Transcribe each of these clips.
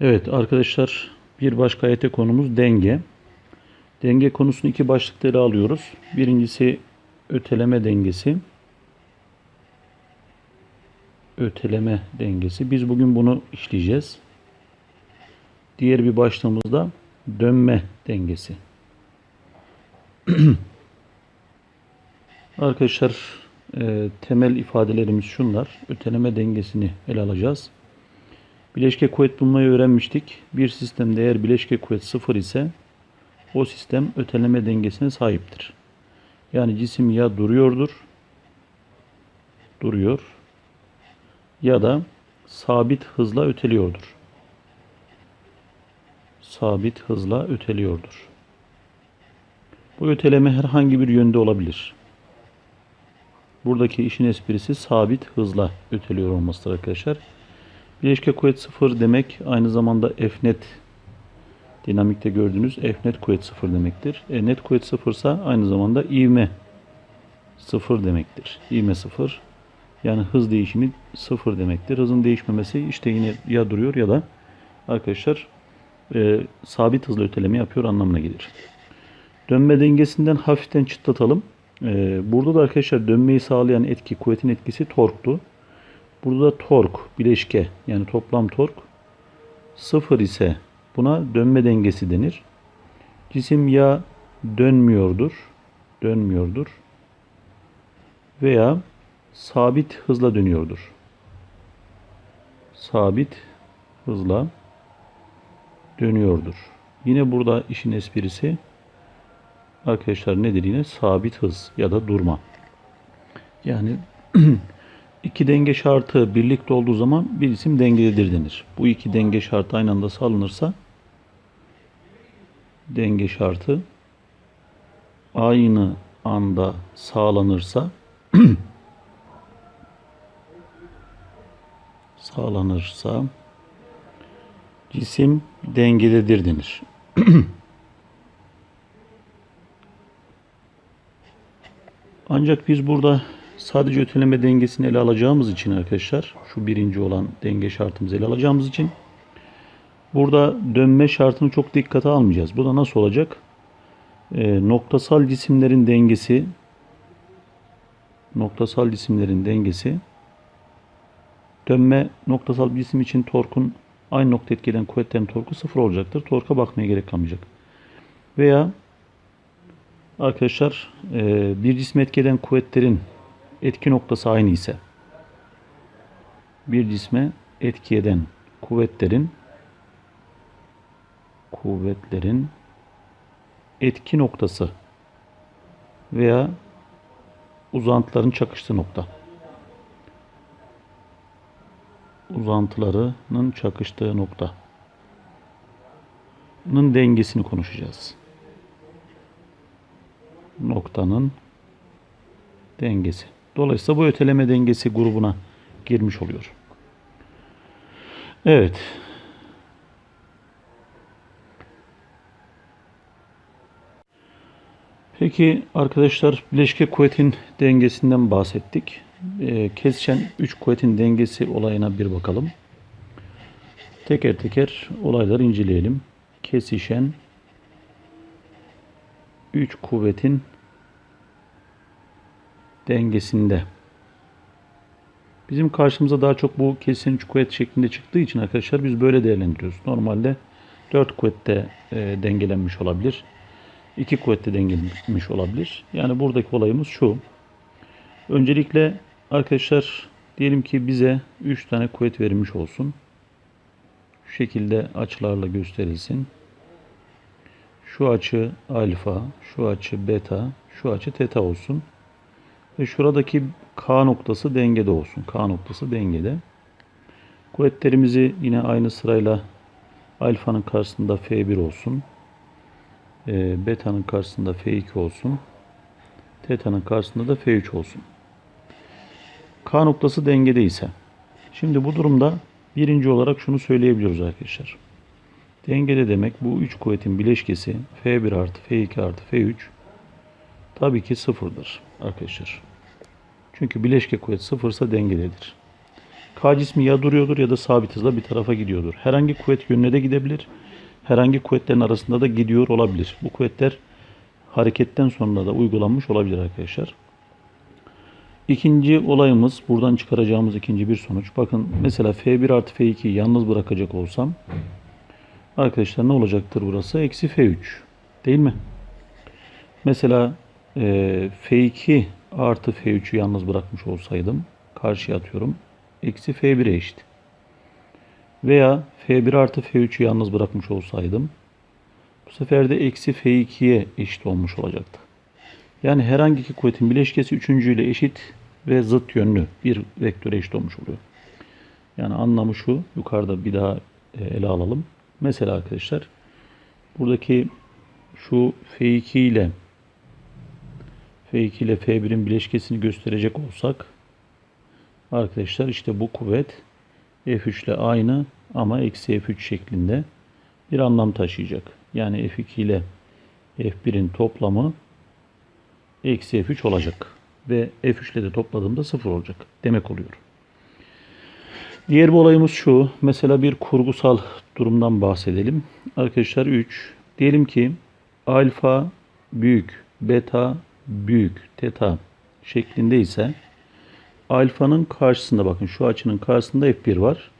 Evet arkadaşlar bir başka AYT konumuz denge. Denge konusunu iki başlıkta ele alıyoruz. Birincisi öteleme dengesi. Öteleme dengesi. Biz bugün bunu işleyeceğiz. Diğer bir başlığımızda dönme dengesi. Arkadaşlar e, temel ifadelerimiz şunlar. Öteleme dengesini ele alacağız. Bileşke kuvvet bulmayı öğrenmiştik. Bir sistemde eğer bileşke kuvvet sıfır ise o sistem öteleme dengesine sahiptir. Yani cisim ya duruyordur, duruyor ya da sabit hızla öteliyordur. Sabit hızla öteliyordur. Bu öteleme herhangi bir yönde olabilir. Buradaki işin esprisi sabit hızla öteliyor olmasıdır arkadaşlar. Bileşke kuvvet sıfır demek aynı zamanda F dinamikte gördüğünüz F kuvvet sıfır demektir. E, net kuvvet sıfırsa aynı zamanda ivme sıfır demektir. İvme sıfır yani hız değişimi sıfır demektir. Hızın değişmemesi işte yine ya duruyor ya da arkadaşlar e, sabit hızla öteleme yapıyor anlamına gelir. Dönme dengesinden hafiften çıtlatalım. E, burada da arkadaşlar dönmeyi sağlayan etki kuvvetin etkisi torktu. Burada da tork bileşke yani toplam tork sıfır ise buna dönme dengesi denir. Cisim ya dönmüyordur, dönmüyordur veya sabit hızla dönüyordur. Sabit hızla dönüyordur. Yine burada işin esprisi arkadaşlar nedir yine? Sabit hız ya da durma. Yani iki denge şartı birlikte olduğu zaman bir isim dengededir denir. Bu iki denge şartı aynı anda sağlanırsa denge şartı aynı anda sağlanırsa sağlanırsa cisim dengededir denir. Ancak biz burada sadece öteleme dengesini ele alacağımız için arkadaşlar şu birinci olan denge şartımızı ele alacağımız için burada dönme şartını çok dikkate almayacağız. Bu da nasıl olacak? E, noktasal cisimlerin dengesi noktasal cisimlerin dengesi dönme noktasal cisim için torkun aynı nokta etkilen kuvvetlerin torku sıfır olacaktır. Torka bakmaya gerek kalmayacak. Veya arkadaşlar e, bir cisme etkilen kuvvetlerin etki noktası aynı ise bir cisme etki eden kuvvetlerin kuvvetlerin etki noktası veya uzantıların çakıştığı nokta. Uzantılarının çakıştığı noktanın dengesini konuşacağız. Noktanın dengesi. Dolayısıyla bu öteleme dengesi grubuna girmiş oluyor. Evet. Peki arkadaşlar bileşke kuvvetin dengesinden bahsettik. Ee, kesişen 3 kuvvetin dengesi olayına bir bakalım. Teker teker olayları inceleyelim. Kesişen 3 kuvvetin dengesinde. Bizim karşımıza daha çok bu kesin 3 kuvvet şeklinde çıktığı için arkadaşlar biz böyle değerlendiriyoruz. Normalde 4 kuvvette e, dengelenmiş olabilir. 2 kuvvette dengelenmiş olabilir. Yani buradaki olayımız şu. Öncelikle arkadaşlar diyelim ki bize 3 tane kuvvet verilmiş olsun. Şu şekilde açılarla gösterilsin. Şu açı alfa, şu açı beta, şu açı teta olsun. Ve şuradaki K noktası dengede olsun. K noktası dengede. Kuvvetlerimizi yine aynı sırayla alfanın karşısında F1 olsun. E, beta'nın karşısında F2 olsun. Teta'nın karşısında da F3 olsun. K noktası dengede ise. Şimdi bu durumda birinci olarak şunu söyleyebiliyoruz arkadaşlar. Dengede demek bu üç kuvvetin bileşkesi F1 artı F2 artı F3 tabii ki sıfırdır arkadaşlar. Çünkü bileşke kuvvet sıfırsa dengededir. K cismi ya duruyordur ya da sabit hızla bir tarafa gidiyordur. Herhangi kuvvet yönüne de gidebilir. Herhangi kuvvetlerin arasında da gidiyor olabilir. Bu kuvvetler hareketten sonra da uygulanmış olabilir arkadaşlar. İkinci olayımız buradan çıkaracağımız ikinci bir sonuç. Bakın mesela F1 artı F2'yi yalnız bırakacak olsam arkadaşlar ne olacaktır burası? Eksi F3 değil mi? Mesela e, F2 artı F3'ü yalnız bırakmış olsaydım karşıya atıyorum. Eksi F1'e eşit. Veya F1 artı F3'ü yalnız bırakmış olsaydım bu sefer de eksi F2'ye eşit olmuş olacaktı. Yani herhangi iki kuvvetin bileşkesi üçüncüyle eşit ve zıt yönlü bir vektöre eşit olmuş oluyor. Yani anlamı şu. Yukarıda bir daha e, ele alalım. Mesela arkadaşlar buradaki şu F2 ile F2 ile F1'in bileşkesini gösterecek olsak arkadaşlar işte bu kuvvet F3 ile aynı ama eksi F3 şeklinde bir anlam taşıyacak. Yani F2 ile F1'in toplamı eksi F3 olacak. Ve F3 ile de topladığımda 0 olacak. Demek oluyor. Diğer bir olayımız şu. Mesela bir kurgusal durumdan bahsedelim. Arkadaşlar 3. Diyelim ki alfa büyük, beta büyük, teta şeklinde ise alfanın karşısında bakın şu açının karşısında F1 var.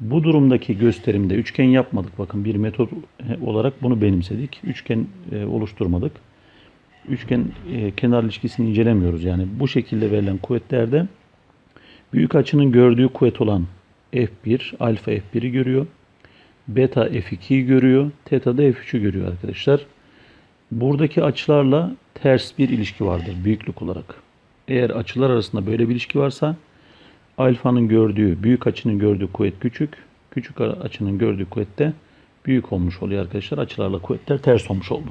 Bu durumdaki gösterimde üçgen yapmadık. Bakın bir metot olarak bunu benimsedik. Üçgen e, oluşturmadık. Üçgen e, kenar ilişkisini incelemiyoruz. Yani bu şekilde verilen kuvvetlerde büyük açının gördüğü kuvvet olan F1, alfa F1'i görüyor. Beta F2'yi görüyor. Teta da F3'ü görüyor arkadaşlar. Buradaki açılarla ters bir ilişki vardır büyüklük olarak. Eğer açılar arasında böyle bir ilişki varsa alfanın gördüğü, büyük açının gördüğü kuvvet küçük, küçük açının gördüğü kuvvet de büyük olmuş oluyor arkadaşlar. Açılarla kuvvetler ters olmuş oldu.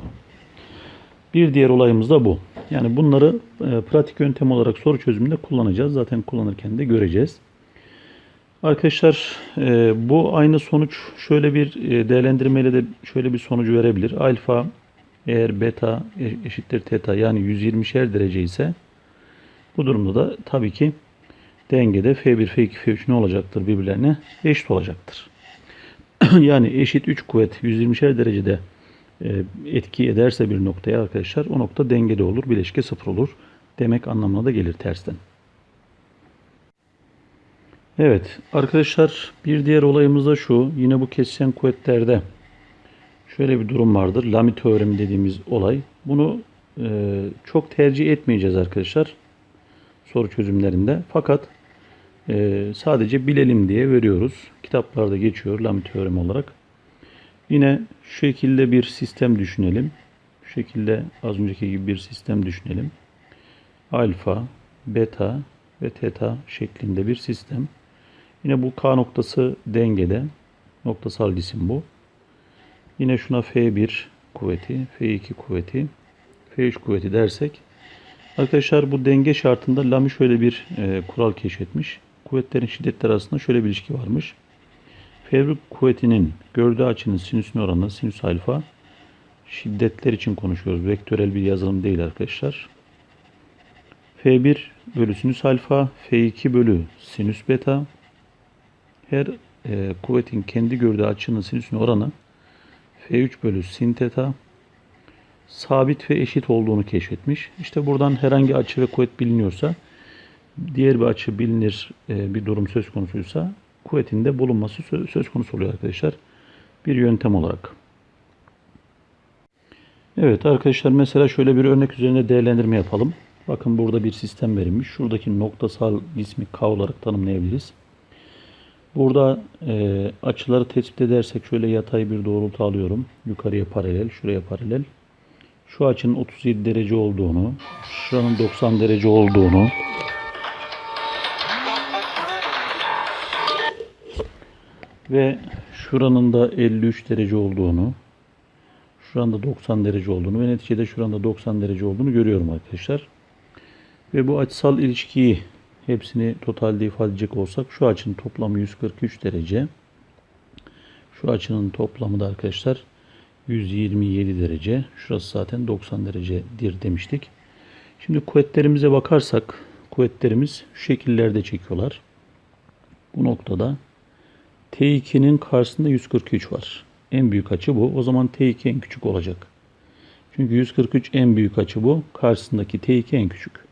Bir diğer olayımız da bu. Yani bunları e, pratik yöntem olarak soru çözümünde kullanacağız. Zaten kullanırken de göreceğiz. Arkadaşlar e, bu aynı sonuç şöyle bir e, değerlendirmeyle de şöyle bir sonucu verebilir. Alfa eğer beta eşittir teta yani 120'şer derece ise bu durumda da tabii ki dengede F1, F2, F3 ne olacaktır birbirlerine eşit olacaktır. yani eşit 3 kuvvet 120'şer derecede e, etki ederse bir noktaya arkadaşlar o nokta dengede olur. Bileşke sıfır olur. Demek anlamına da gelir tersten. Evet arkadaşlar bir diğer olayımız da şu. Yine bu kesişen kuvvetlerde şöyle bir durum vardır. Lami teoremi dediğimiz olay. Bunu e, çok tercih etmeyeceğiz arkadaşlar. Soru çözümlerinde. Fakat e, sadece bilelim diye veriyoruz. Kitaplarda geçiyor Lami teoremi olarak. Yine şu şekilde bir sistem düşünelim. Şu şekilde az önceki gibi bir sistem düşünelim. Alfa, beta ve teta şeklinde bir sistem. Yine bu K noktası dengede. Noktasal cisim bu. Yine şuna F1 kuvveti, F2 kuvveti, F3 kuvveti dersek arkadaşlar bu denge şartında Lamy şöyle bir e, kural keşfetmiş. Kuvvetlerin şiddetleri arasında şöyle bir ilişki varmış. F1 kuvvetinin gördüğü açının sinüsün oranı sinüs alfa şiddetler için konuşuyoruz. Vektörel bir yazılım değil arkadaşlar. F1 bölü sinüs alfa, F2 bölü sinüs beta. Her e, kuvvetin kendi gördüğü açının sinüsün oranı F3 bölü sin teta sabit ve eşit olduğunu keşfetmiş. İşte buradan herhangi açı ve kuvvet biliniyorsa diğer bir açı bilinir e, bir durum söz konusuysa kuvvetinde bulunması söz konusu oluyor arkadaşlar. Bir yöntem olarak. Evet arkadaşlar mesela şöyle bir örnek üzerinde değerlendirme yapalım. Bakın burada bir sistem verilmiş. Şuradaki noktasal ismi K olarak tanımlayabiliriz. Burada e, açıları tespit edersek şöyle yatay bir doğrultu alıyorum. Yukarıya paralel, şuraya paralel. Şu açının 37 derece olduğunu, şuranın 90 derece olduğunu, ve şuranın da 53 derece olduğunu, şuranda 90 derece olduğunu ve neticede şuranda 90 derece olduğunu görüyorum arkadaşlar. Ve bu açısal ilişkiyi hepsini totalde ifade edecek olsak şu açının toplamı 143 derece. Şu açının toplamı da arkadaşlar 127 derece. Şurası zaten 90 derecedir demiştik. Şimdi kuvvetlerimize bakarsak kuvvetlerimiz şu şekillerde çekiyorlar. Bu noktada T2'nin karşısında 143 var. En büyük açı bu. O zaman T2 en küçük olacak. Çünkü 143 en büyük açı bu. Karşısındaki T2 en küçük.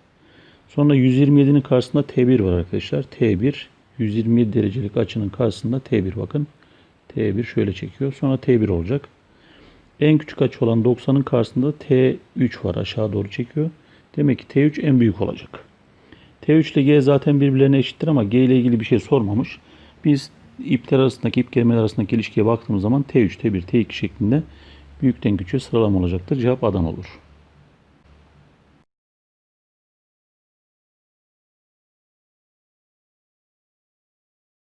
Sonra 127'nin karşısında T1 var arkadaşlar. T1 127 derecelik açının karşısında T1 bakın. T1 şöyle çekiyor. Sonra T1 olacak. En küçük açı olan 90'ın karşısında T3 var. Aşağı doğru çekiyor. Demek ki T3 en büyük olacak. T3 ile G zaten birbirlerine eşittir ama G ile ilgili bir şey sormamış. Biz ipler arasındaki, ip kelimeler arasındaki ilişkiye baktığımız zaman T3, T1, T2 şeklinde büyükten küçüğe sıralama olacaktır. Cevap Adana olur.